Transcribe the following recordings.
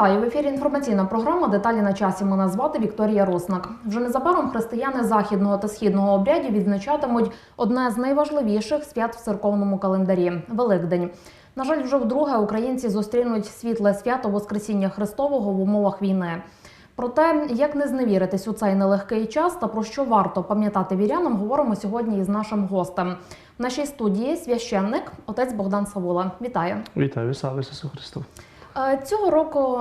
Вітаю в ефірі. Інформаційна програма. Деталі на часі. Мене звати Вікторія Роснак. Вже незабаром християни західного та східного обрядів відзначатимуть одне з найважливіших свят в церковному календарі Великдень. На жаль, вже вдруге українці зустрінуть світле свято Воскресіння Христового в умовах війни. Про те, як не зневіритись у цей нелегкий час та про що варто пам'ятати вірянам, говоримо сьогодні із нашим гостем. В нашій студії священник, отець Богдан Савула. Вітаю. Вітаю, слава Ісусу Христу. Цього року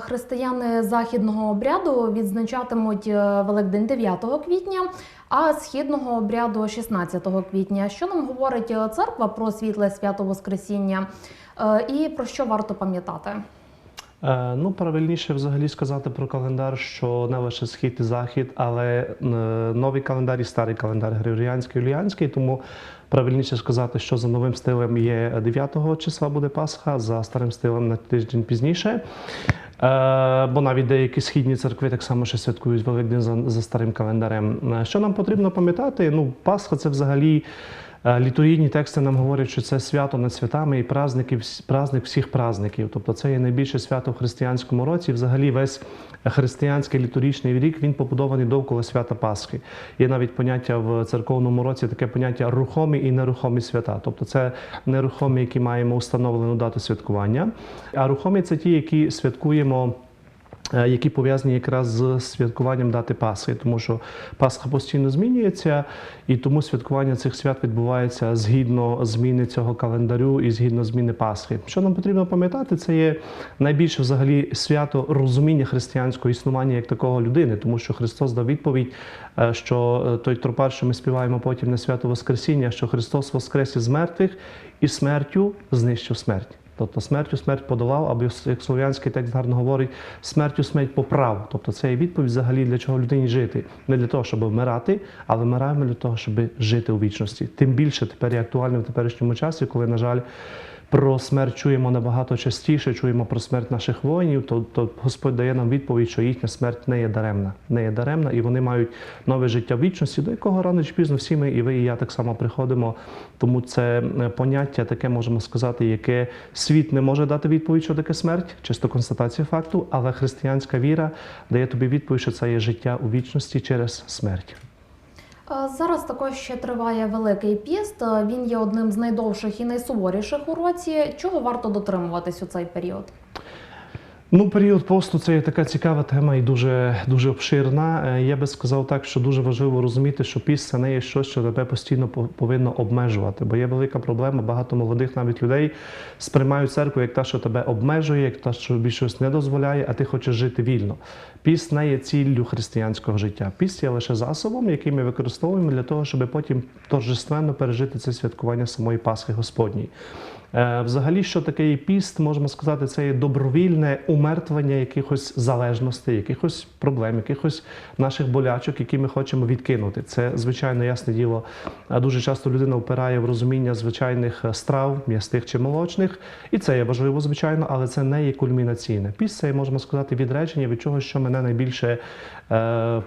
християни західного обряду відзначатимуть е, Великдень 9 квітня, а східного обряду 16 квітня. Що нам говорить е, церква про світле свято Воскресіння е, і про що варто пам'ятати? Е, ну, правильніше взагалі сказати про календар, що не лише схід і захід, але е, новий календар і старий календар григоріанський, юліанський. Тому правильніше сказати, що за новим стилем є 9 числа буде Пасха, за старим стилем на тиждень пізніше. Е, Бо навіть деякі східні церкви так само ще святкують Великдень за, старим календарем. Що нам потрібно пам'ятати? Ну, Пасха це взагалі. Е, Літургійні тексти нам говорять, що це свято над святами і праздники, праздник всіх праздників. Тобто це є найбільше свято в християнському році. Взагалі весь християнський літургічний рік він побудований довкола свята Пасхи. Є навіть поняття в церковному році, таке поняття рухомі і нерухомі свята. Тобто це нерухомі, які маємо установлену дату святкування, а рухомі це ті, які святкуємо. Е, Які пов'язані якраз з святкуванням дати Пасхи, тому що Пасха постійно змінюється, і тому святкування цих свят відбувається згідно зміни цього календарю і згідно зміни Пасхи. Що нам потрібно пам'ятати, це є найбільше взагалі свято розуміння християнського існування як такого людини, тому що Христос дав відповідь, е, що е, той тропар, що ми співаємо потім на свято Воскресіння, що Христос воскрес із мертвих і смертю знищив смерть. Тобто смертю смерть подолав, або як слов'янський текст гарно говорить, смертю смерть поправ. Тобто це є відповідь взагалі для чого людині жити. Не для того, щоб вмирати, але вмираємо для того, щоб жити у вічності. Тим більше тепер є актуально в теперішньому часі, коли, на жаль, про смерть чуємо набагато частіше, чуємо про смерть наших воїнів, то, то Господь дає нам відповідь, що їхня смерть не є даремна, не є даремна, і вони мають нове життя в вічності, до якого рано чи пізно всі ми, і ви, і я так само приходимо. Тому це е, поняття таке можемо сказати, яке світ не може дати відповідь, що таке смерть, чисто констатація факту, але християнська віра дає тобі відповідь, що це є життя у вічності через смерть. Зараз також ще триває Великий піст. Він є одним з найдовших і найсуворіших у році. Чого варто дотримуватись у цей період? Ну, період посту це є така цікава тема і дуже дуже обширна. Е, Я би сказав так, що дуже важливо розуміти, що піст це не є щось, що тебе постійно по- повинно обмежувати. Бо є велика проблема. Багато молодих навіть людей сприймають церкву як та, що тебе обмежує, як та, що щось не дозволяє, а ти хочеш жити вільно. Піст не є ціллю християнського життя. Піст є лише засобом, який ми використовуємо для того, щоб потім торжественно пережити це святкування самої Пасхи Господній. Е, Взагалі, що таке піст, можемо сказати, це є добровільне умертвення якихось залежностей, якихось проблем, якихось наших болячок, які ми хочемо відкинути. Це звичайно ясне діло. е, Дуже часто людина впирає в розуміння звичайних е, страв, м'ястих чи молочних, і це є важливо, звичайно, але це не є кульмінаційне. Піст це можемо сказати, відречення від чого, що мене найбільше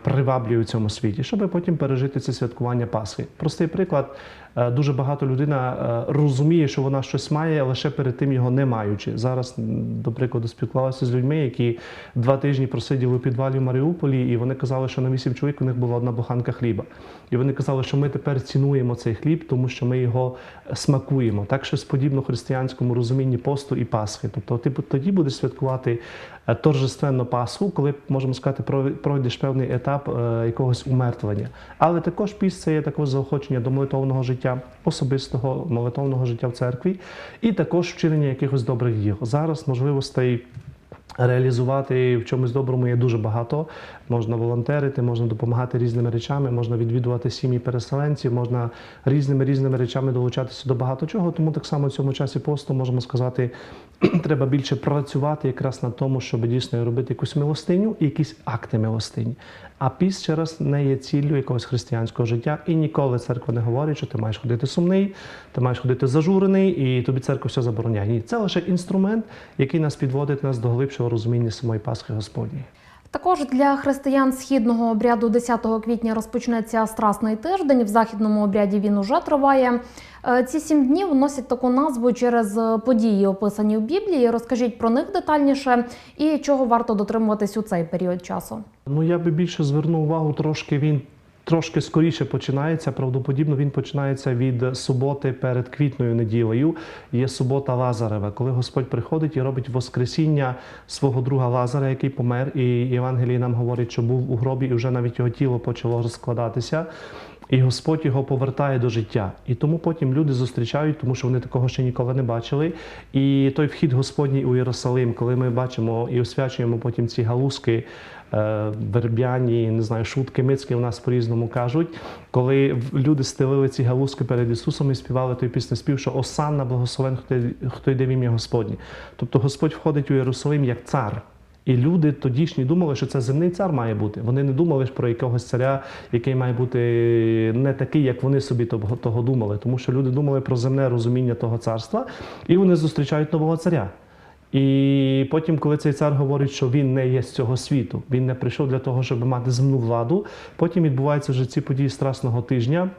приваблює у цьому світі, щоб потім пережити це святкування Пасхи. Простий приклад. Е, Дуже багато людина е, розуміє, що вона щось має, лише перед тим його не маючи. Зараз, до прикладу, спілкувалася з людьми, які два тижні просиділи у підвалі в Маріуполі, і вони казали, що на вісім чоловік у них була одна буханка хліба. І вони казали, що ми тепер цінуємо цей хліб, тому що ми його смакуємо. Так щось подібно християнському розумінні посту і Пасхи. Тобто, ти тоді будеш святкувати е, торжественно Пасху, коли можемо сказати, прой- пройдеш певний етап е, якогось умертвлення. Але також піст це є також заохочення до молитовного життя, особистого молитовного життя в церкві, і також вчинення якихось добрих діл. Зараз можливостей. Реалізувати в чомусь доброму є дуже багато. Можна волонтерити, можна допомагати різними речами, можна відвідувати сім'ї переселенців, можна різними різними речами долучатися до багато чого. Тому так само в цьому часі посту можемо сказати, треба більше працювати якраз на тому, щоб дійсно робити якусь милостиню і якісь акти милостині. А піст ще раз не є ціллю якогось християнського життя. І ніколи церква не говорить, що ти маєш ходити сумний, ти маєш ходити зажурений, і тобі церква все забороняє. Ні, це лише інструмент, який нас підводить нас до глибшого розуміння самої Пасхи Господньої. Також для християн східного обряду 10 квітня розпочнеться страсний тиждень. В західному обряді він уже триває. Е, Ці сім днів носять таку назву через події, описані в Біблії. Розкажіть про них детальніше і чого варто дотримуватись у цей період часу. Ну я би більше звернув увагу, трошки він трошки скоріше починається. Правдоподібно він починається від суботи перед квітною неділею. Є субота Лазарева, коли Господь приходить і робить воскресіння свого друга Лазара, який помер. І Євангеліє нам говорить, що був у гробі, і вже навіть його тіло почало розкладатися. І Господь його повертає до життя. І тому потім люди зустрічають, тому що вони такого ще ніколи не бачили. І той вхід Господній у Єрусалим, коли ми бачимо і освячуємо потім ці галузки, е, верб'яні, не знаю, шутки, мицьки у нас по-різному кажуть. Коли люди стелили ці галузки перед Ісусом і співали той піснеспів, що Осанна благословен, хто, йде в ім'я Господнє. Тобто Господь входить у Єрусалим як цар. І люди тодішні думали, що це земний цар має бути. Вони не думали про якогось царя, який має бути не такий, як вони собі того думали. Тому що люди думали про земне розуміння того царства, і вони зустрічають нового царя. І потім, коли цей цар говорить, що він не є з цього світу, він не прийшов для того, щоб мати земну владу. Потім відбуваються вже ці події страсного тижня.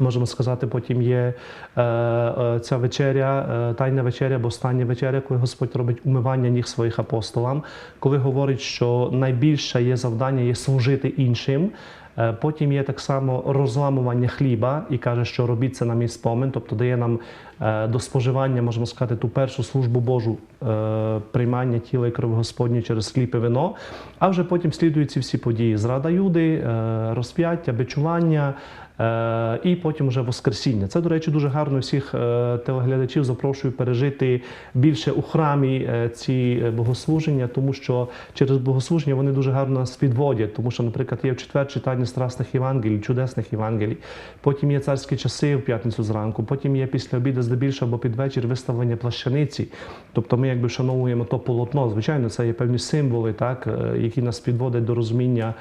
Можемо сказати, потім є е, е, ця вечеря, е, тайна вечеря або остання вечеря, коли Господь робить умивання ніг своїх апостолам, коли говорить, що найбільше є завдання є служити іншим. Е, Потім є так само розламування хліба і каже, що робіть це на мій спомин, тобто дає нам до споживання, можемо сказати, ту першу службу Божу е, приймання тіла і крови Господні через хліб і вино. А вже потім слідують ці всі події: зрада Юди, е, розп'яття, бичування. Е, І потім вже Воскресіння. Це, до речі, дуже гарно всіх е, телеглядачів запрошую пережити більше у храмі е, ці е, богослуження, тому що через богослуження вони дуже гарно нас підводять. Тому що, наприклад, є в четвер читання страсних Євангелій, чудесних Євангелій. Потім є царські часи в п'ятницю зранку, потім є після обіду здебільшого під вечір виставлення плащаниці. Тобто ми якби вшановуємо то полотно. Звичайно, це є певні символи, так, е, які нас підводять до розуміння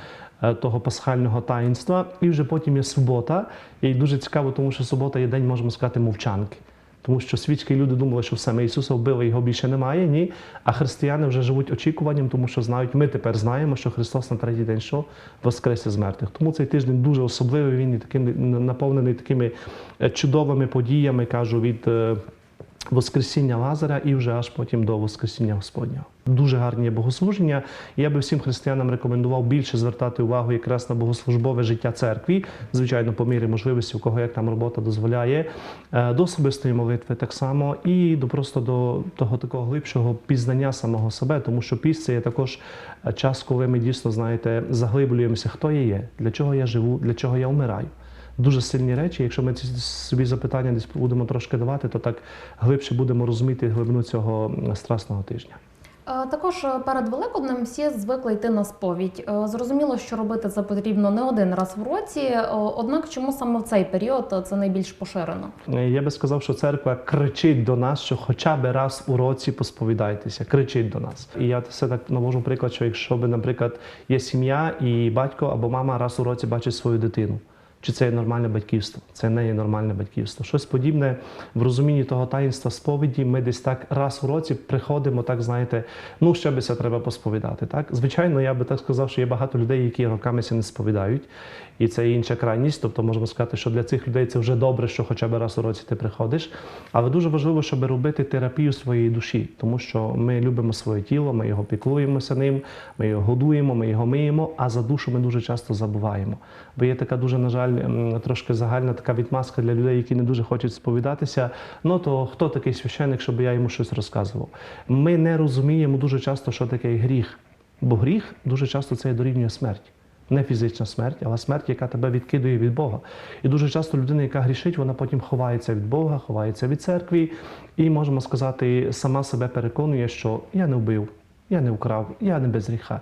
е, того пасхального таїнства. І вже потім є субота. І дуже цікаво, тому що субота є день, можемо сказати, мовчанки. Тому що світські люди думали, що все, ми Ісуса вбили, його більше немає. Ні. А християни вже живуть очікуванням, тому що знають, ми тепер знаємо, що Христос на третій день що воскресе з мертвих. Тому цей тиждень дуже особливий. Він і таким наповнений такими е, чудовими подіями, кажу, від. Воскресіння Лазаря і вже аж потім до Воскресіння Господнього. Дуже гарні богослуження. Я би всім християнам рекомендував більше звертати увагу якраз на богослужбове життя церкві, звичайно, по мірі можливості, у кого як там робота дозволяє, е, до особистої молитви так само, і до просто до того такого глибшого пізнання самого себе, тому що піст це є також е, час, коли ми дійсно знаєте, заглиблюємося, хто я є, для чого я живу, для чого я вмираю. Дуже сильні речі. Якщо ми ці собі запитання десь будемо трошки давати, то так глибше будемо розуміти глибину цього страсного тижня. Е, Також е, перед Великоднем всі звикли йти на сповідь. Е, Зрозуміло, що робити це потрібно не один раз в році. Однак, чому саме в цей період це найбільш поширено? Я би сказав, що церква кричить до нас, що хоча б раз у році посповідайтеся, кричить до нас. І я все так навожу приклад, що якщо би, наприклад, є сім'я і батько або мама раз у році бачить свою дитину. Чи це є нормальне батьківство? Це не є нормальне батьківство. Щось подібне в розумінні того таїнства сповіді. Ми десь так раз у році приходимо, так знаєте, ну ще би це треба посповідати. Так, звичайно, я би так сказав, що є багато людей, які роками це не сповідають, і це інша крайність. Тобто можемо сказати, що для цих людей це вже добре, що хоча б раз у році ти приходиш. Але дуже важливо, щоб робити терапію своєї душі, тому що ми любимо своє тіло, ми його піклуємося ним, ми його годуємо, ми його миємо, а за душу ми дуже часто забуваємо. Бо є така дуже, на жаль, трошки загальна така відмазка для людей, які не дуже хочуть сповідатися. Ну то хто такий священник, щоб я йому щось розказував? Ми не розуміємо дуже часто, що таке гріх. Бо гріх дуже часто це дорівнює смерть. Не фізична смерть, але смерть, яка тебе відкидує від Бога. І дуже часто людина, яка грішить, вона потім ховається від Бога, ховається від церкви, і можемо сказати, сама себе переконує, що я не вбив, я не вкрав, я не без гріха.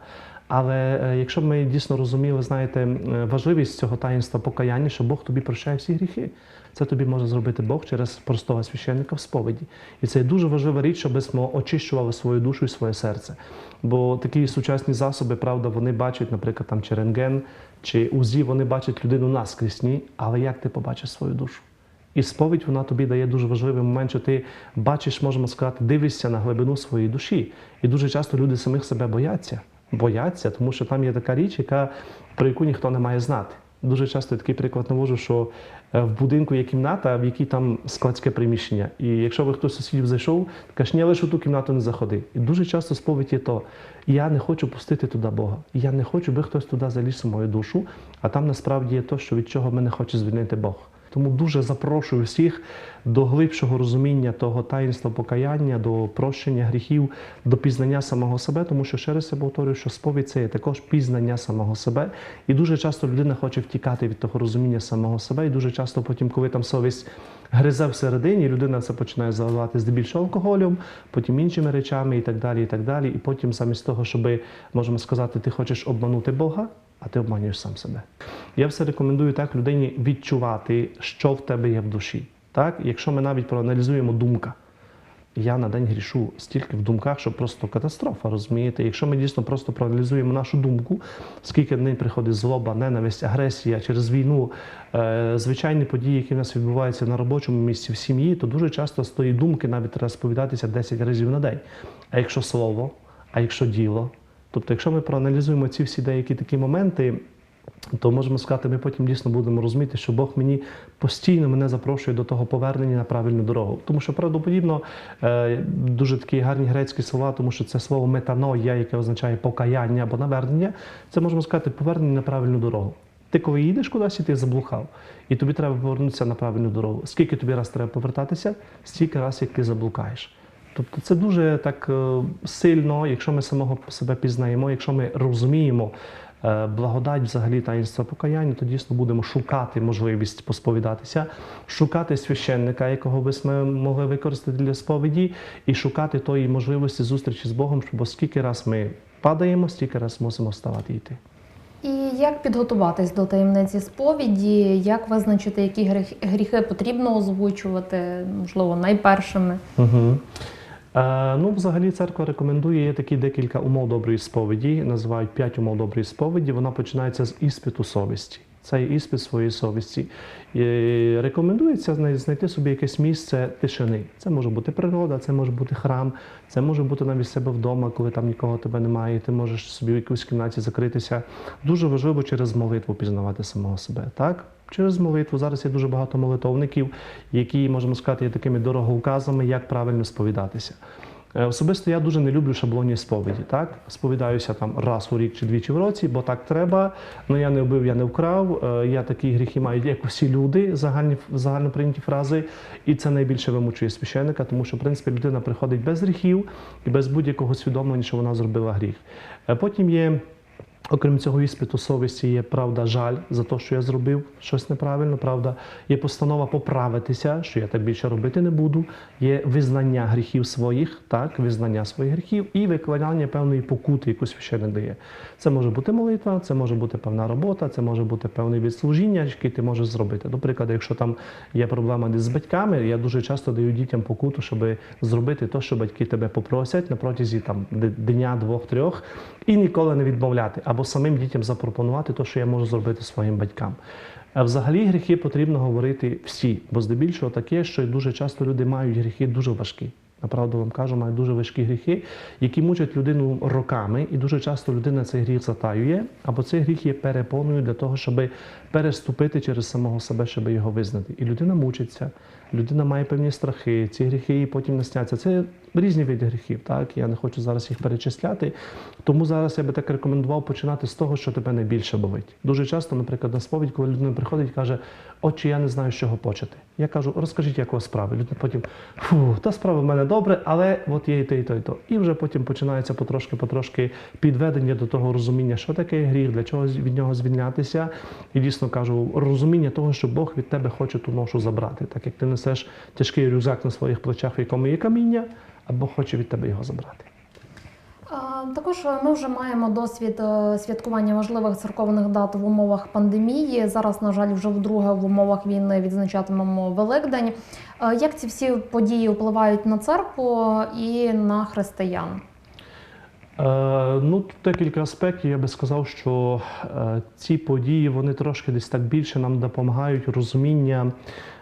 Але е, якщо б ми дійсно розуміли, знаєте, важливість цього таїнства покаяння, що Бог тобі прощає всі гріхи. Це тобі може зробити Бог через простого священника в сповіді. І це дуже важлива річ, щоб ми очищували свою душу і своє серце. Бо такі сучасні засоби, правда, вони бачать, наприклад, там чи рентген, чи УЗІ, вони бачать людину наскрізь, але як ти побачиш свою душу? І сповідь вона тобі дає дуже важливий момент, що ти бачиш, можемо сказати, дивишся на глибину своєї душі. І дуже часто люди самих себе бояться. Бояться, тому що там є така річ, яка, про яку ніхто не має знати. Дуже часто я такий приклад навожу, що е, в будинку є кімната, в якій там складське приміщення. І якщо би хтось з сусідів зайшов, каже, ні, лише в ту кімнату не заходи. І дуже часто сповідь є то, я не хочу пустити туди Бога. Я не хочу, би хтось туди заліз у мою душу, а там насправді є то, що від чого мене хоче звільнити Бог. Тому дуже запрошую всіх до глибшого розуміння того таїнства покаяння, до прощення гріхів, до пізнання самого себе, тому що ще раз я повторюю, що сповідь це є також пізнання самого себе. І дуже часто людина хоче втікати від того розуміння самого себе. І дуже часто потім, коли там совість гризе всередині, людина це починає заливати здебільшого алкоголем, потім іншими речами і так далі. І так далі. І потім, замість того, щоб можемо сказати, ти хочеш обманути Бога, а ти обманюєш сам себе. Я все рекомендую так людині відчувати, що в тебе є в душі. Так? Якщо ми навіть проаналізуємо думка, я на день грішу стільки в думках, що просто катастрофа, розумієте? Якщо ми дійсно просто проаналізуємо нашу думку, скільки день приходить злоба, ненависть, агресія через війну, е, звичайні події, які в нас відбуваються на робочому місці, в сім'ї, то дуже часто з тої думки навіть треба сповідатися 10 разів на день. А якщо слово, а якщо діло, тобто, якщо ми проаналізуємо ці всі деякі такі моменти, то можемо сказати, ми потім дійсно будемо розуміти, що Бог мені постійно мене запрошує до того повернення на правильну дорогу. Тому що правдоподібно е, дуже такі гарні грецькі слова, тому що це слово метаноя, яке означає покаяння або навернення, це можемо сказати повернення на правильну дорогу. Ти коли їдеш кудись, і ти заблукав, і тобі треба повернутися на правильну дорогу. Скільки тобі раз треба повертатися, стільки раз, як ти заблукаєш. Тобто це дуже так е, сильно, якщо ми самого себе пізнаємо, якщо ми розуміємо е, благодать взагалі таїнства покаяння, то дійсно будемо шукати можливість посповідатися, шукати священника, якого би ми могли використати для сповіді, і шукати тої можливості зустрічі з Богом, бо скільки раз ми падаємо, стільки раз мусимо вставати і йти. І як підготуватись до таємниці сповіді, як визначити, які гріх- гріхи потрібно озвучувати, можливо, найпершими? Угу. Е, ну, взагалі, церква рекомендує є такі декілька умов доброї сповіді, називають п'ять умов доброї сповіді. Вона починається з іспиту совісті. Це є іспит своєї совісті. І рекомендується знайти собі якесь місце тишини. Це може бути природа, це може бути храм, це може бути навіть себе вдома, коли там нікого тебе немає. і Ти можеш собі в якійсь кімнаті закритися. Дуже важливо через молитву пізнавати самого себе. Так? Через молитву зараз є дуже багато молитовників, які, можемо сказати, є такими дороговказами, як правильно сповідатися. Е, Особисто я дуже не люблю шаблонні сповіді. Так? Сповідаюся там раз у рік чи двічі в році, бо так треба. Ну я не вбив, я не вкрав. е, Я такі гріхи маю, як усі люди, загальні, загально прийняті фрази. І це найбільше вимучує священника, тому що, в принципі, людина приходить без гріхів і без будь-якого усвідомлення, що вона зробила гріх. Е, Потім є. Окрім цього іспиту совісті є правда жаль за те, що я зробив щось неправильно. Правда, є постанова поправитися, що я так більше робити не буду. Є визнання гріхів своїх, так, визнання своїх гріхів і виконання певної покути, яку священник дає. Це може бути молитва, це може бути певна робота, це може бути певне відслужіння, яке ти можеш зробити. До прикладу, якщо там є проблема з батьками, я дуже часто даю дітям покуту, щоб зробити те, що батьки тебе попросять на протязі там дня, двох, трьох, і ніколи не відмовляти, або самим дітям запропонувати те, що я можу зробити своїм батькам. А взагалі гріхи потрібно говорити всі, бо здебільшого таке, що дуже часто люди мають гріхи дуже важкі. Направду вам кажу, мають дуже важкі гріхи, які мучать людину роками, і дуже часто людина цей гріх затаює, або цей гріх є перепоною для того, щоб переступити через самого себе, щоб його визнати. І людина мучиться, людина має певні страхи, ці гріхи їй потім не сняться. Це різні види гріхів, так я не хочу зараз їх перечисляти. Тому зараз я би так рекомендував починати з того, що тебе найбільше болить. Дуже часто, наприклад, на сповідь, коли людина приходить і каже, отче, я не знаю, з чого почати. Я кажу, розкажіть, як у вас справи. Людина потім, фу, та справа в мене добре, але от є і те, і то, і то. І вже потім починається потрошки-потрошки підведення до того розуміння, що таке гріх, для чого від нього звільнятися. І дійсно кажу, розуміння того, що Бог від тебе хоче ту ношу забрати, так як ти несеш тяжкий рюкзак на своїх плечах, в якому є каміння, або хоче від тебе його забрати. Також ми вже маємо досвід е, святкування важливих церковних дат в умовах пандемії. Зараз, на жаль, вже вдруге в умовах війни відзначатимемо Великдень. Е, Як ці всі події впливають на церкву і на християн? Е, ну, тут декілька аспектів. Я би сказав, що е, ці події вони трошки десь так більше нам допомагають розуміння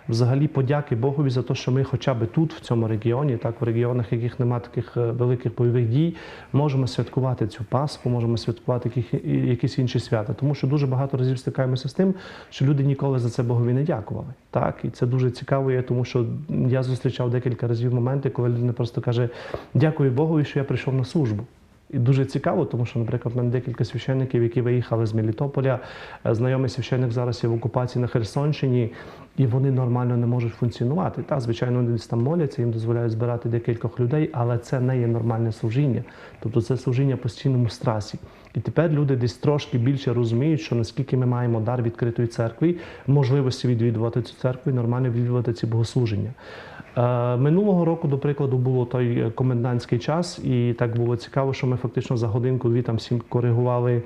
взагалі подяки Богові за те, що ми хоча б тут, в цьому регіоні, так в регіонах, яких немає таких е, великих бойових дій, можемо святкувати цю Пасху, можемо святкувати якісь інші свята. Тому що дуже багато разів стикаємося з тим, що люди ніколи за це Богові не дякували. Так, і це дуже цікаво є, тому що я зустрічав декілька разів моменти, коли людина просто каже: Дякую Богові, що я прийшов на службу. І дуже цікаво, тому що, наприклад, в мене декілька священників, які виїхали з Мелітополя. Е, Знайомий священник зараз є в окупації на Херсонщині, і вони нормально не можуть функціонувати. Та, звичайно, вони десь там моляться, їм дозволяють збирати декількох людей, але це не є нормальне служіння. Тобто це служіння постійному страсі. І тепер люди десь трошки більше розуміють, що наскільки ми маємо дар відкритої церкви, можливості відвідувати цю церкву і нормально відвідувати ці богослуження. Е, Минулого року, до прикладу, було той е, комендантський час, і так було цікаво, що ми фактично за годинку-дві там всім коригували.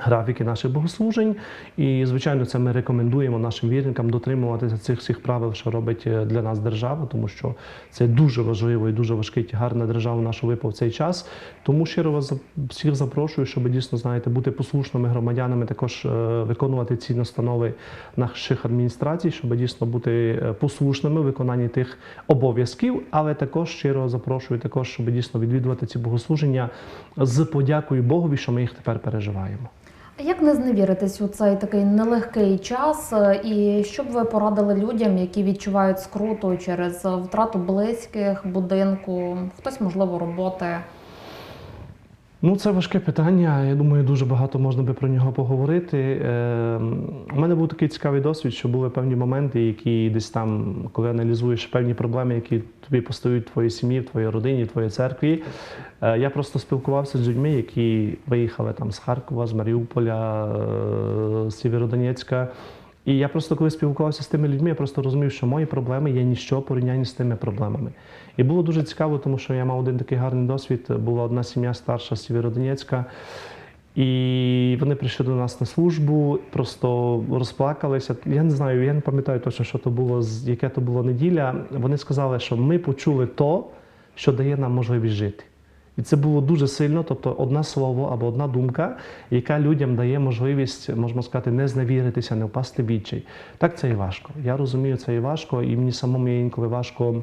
Графіки наших богослужень, і звичайно, це ми рекомендуємо нашим вірникам дотримуватися цих всіх правил, що робить е, для нас держава, тому що це дуже важливо і дуже важкий тягар на державу нашу випав цей час. Тому щиро вас всіх запрошую, щоб дійсно знаєте, бути послушними громадянами, також е, виконувати ці настанови наших адміністрацій, щоб дійсно бути е, послушними в виконанні тих обов'язків, але також щиро запрошую, також щоб дійсно відвідувати ці богослуження з подякою Богові, що ми їх тепер переживаємо. Як не зневіритись у цей такий нелегкий час, е, і що б ви порадили людям, які відчувають скруту через втрату близьких, будинку, хтось, можливо, роботи? Ну, це важке питання. Я думаю, дуже багато можна би про нього поговорити. Е, у мене був такий цікавий досвід, що були певні моменти, які десь там, коли аналізуєш певні проблеми, які тобі постають в твоїй сім'ї, в твоїй родині, в твоїй церкві. Е, я просто спілкувався з людьми, які виїхали там з Харкова, з Маріуполя, е, з Сєвєродонецька. І я просто коли спілкувався з тими людьми, я просто розумів, що мої проблеми є ніщо порівнянні з тими проблемами. І було дуже цікаво, тому що я мав один такий гарний досвід. Була одна сім'я старша Сєвєродонецька, і вони прийшли до нас на службу, просто розплакалися. Я не знаю, я не пам'ятаю точно, що то було, яке то було неділя. Вони сказали, що ми почули то, що дає нам можливість жити. І це було дуже сильно, тобто одне слово або одна думка, яка людям дає можливість, можна сказати, не зневіритися, не впасти в відчай. Так це і важко. Я розумію, це і важко, і мені самому є інколи важко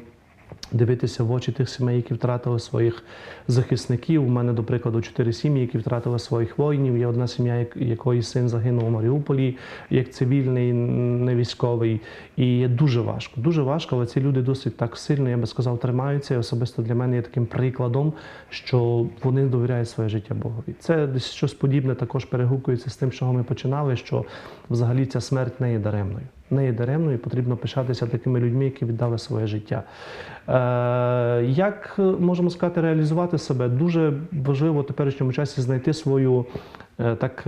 дивитися в очі тих сімей, які втратили своїх захисників. У мене, до прикладу, чотири сім'ї, які втратили своїх воїнів. Є одна сім'я, якої син загинув у Маріуполі, як цивільний, не військовий. І є дуже важко. Дуже важко, але ці люди досить так сильно, я би сказав, тримаються. І особисто для мене є таким прикладом, що вони довіряють своє життя Богові. Це десь щось подібне також перегукується з тим, чого ми починали, що взагалі ця смерть не є даремною. Не є даремною, і потрібно пишатися такими людьми, які віддали своє життя. Е, як е, можемо сказати, реалізувати себе? Дуже важливо в теперішньому часі знайти свою е, так,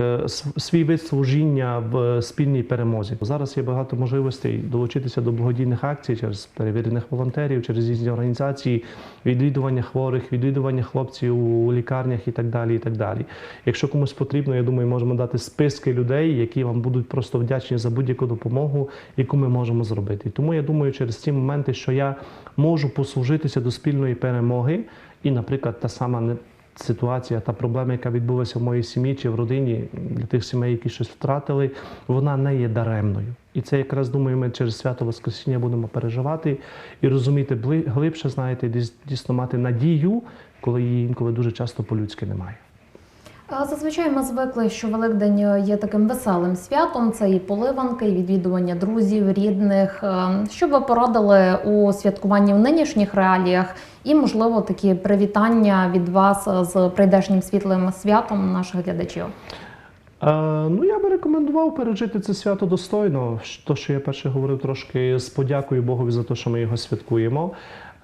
свій вид служіння в спільній перемозі. Зараз є багато можливостей долучитися до благодійних акцій через перевірених волонтерів, через різні організації, відвідування хворих, відвідування хлопців у лікарнях і так далі. І так далі. Якщо комусь потрібно, я думаю, можемо дати списки людей, які вам будуть просто вдячні за будь-яку допомогу, яку ми можемо зробити. Тому я думаю, через ці моменти, що я можу послужитися до спільної перемоги, і, наприклад, та сама ситуація, та проблема, яка відбулася в моїй сім'ї чи в родині для тих сімей, які щось втратили, вона не є даремною. І це якраз думаю, ми через свято Воскресіння будемо переживати і розуміти глибше, знаєте, дійс- дійсно мати надію, коли її інколи дуже часто по-людськи немає. Зазвичай ми звикли, що Великдень є таким веселим святом. Це і поливанки, і відвідування друзів, рідних. Е, Що ви порадили у святкуванні в нинішніх реаліях, і можливо такі привітання від вас з прийдешнім світлим святом наших глядачів? Е, ну, я би рекомендував пережити це свято достойно. То, що я перше говорив, трошки з подякою Богові за те, що ми його святкуємо.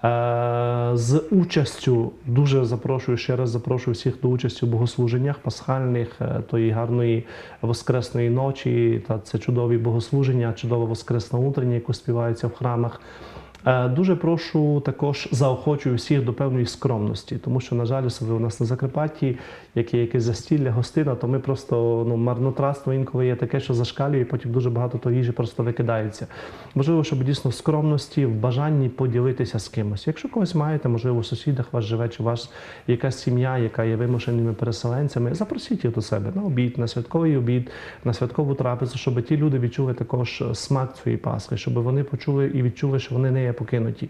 Е, з участю дуже запрошую ще раз запрошую всіх до участі в богослуженнях пасхальних, е, тої гарної воскресної ночі. Та це чудові богослуження, чудова воскресна утрення, яку співаються в храмах. Е, Дуже прошу також заохочую всіх до певної скромності, тому що, на жаль, особливо у нас на Закарпатті, як є якесь застілля, гостина, то ми просто ну, марнотратство інколи є таке, що зашкалює, і потім дуже багато то їжі просто викидається. Можливо, щоб дійсно в скромності, в бажанні поділитися з кимось. Якщо когось маєте, можливо, в сусідах вас живе, чи у вас якась сім'я, яка є вимушеними переселенцями, запросіть їх до себе на обід, на святковий обід, на святкову трапезу, щоб ті люди відчули також смак цієї Пасхи, щоб вони почули і відчули, що вони не покинуті.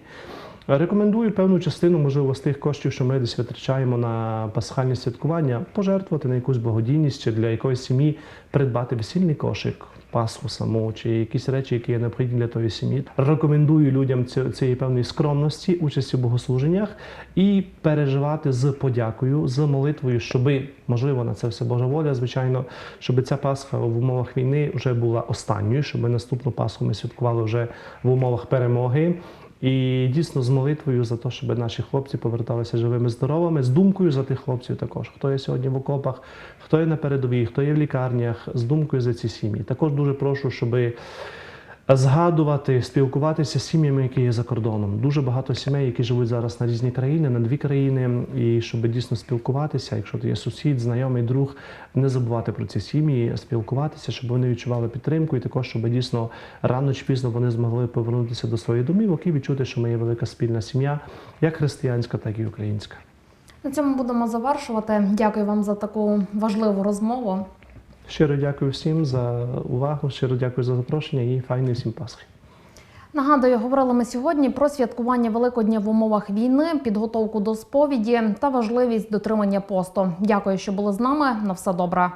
Рекомендую певну частину, можливо, з тих коштів, що ми десь витрачаємо на пасхальні святкування, пожертвувати на якусь благодійність чи для якоїсь сім'ї придбати весільний кошик, пасху саму, чи якісь речі, які є необхідні для тої сім'ї. Рекомендую людям цієї певної скромності, участі в богослуженнях і переживати з подякою, з молитвою, щоби, можливо, на це все Божа воля, звичайно, щоб ця Пасха в умовах війни вже була останньою, щоб наступну Пасху ми святкували вже в умовах перемоги. І дійсно з молитвою за те, щоб наші хлопці поверталися живими, здоровими, з думкою за тих хлопців також, хто є сьогодні в окопах, хто є на передовій, хто є в лікарнях, з думкою за ці сім'ї. Також дуже прошу, щоб згадувати, спілкуватися з сім'ями, які є за кордоном. Дуже багато сімей, які живуть зараз на різні країни, на дві країни, і щоб дійсно спілкуватися, якщо ти є сусід, знайомий, друг, не забувати про ці сім'ї, спілкуватися, щоб вони відчували підтримку, і також, щоб дійсно рано чи пізно вони змогли повернутися до своїх домівок і відчути, що ми є велика спільна сім'я, як християнська, так і українська. На цьому будемо завершувати. Дякую вам за таку важливу розмову. Щиро дякую всім за увагу, щиро дякую за запрошення і файної всім Пасхи. Нагадую, говорили ми сьогодні про святкування Великодня в умовах війни, підготовку до сповіді та важливість дотримання посту. Дякую, що були з нами. На все добре.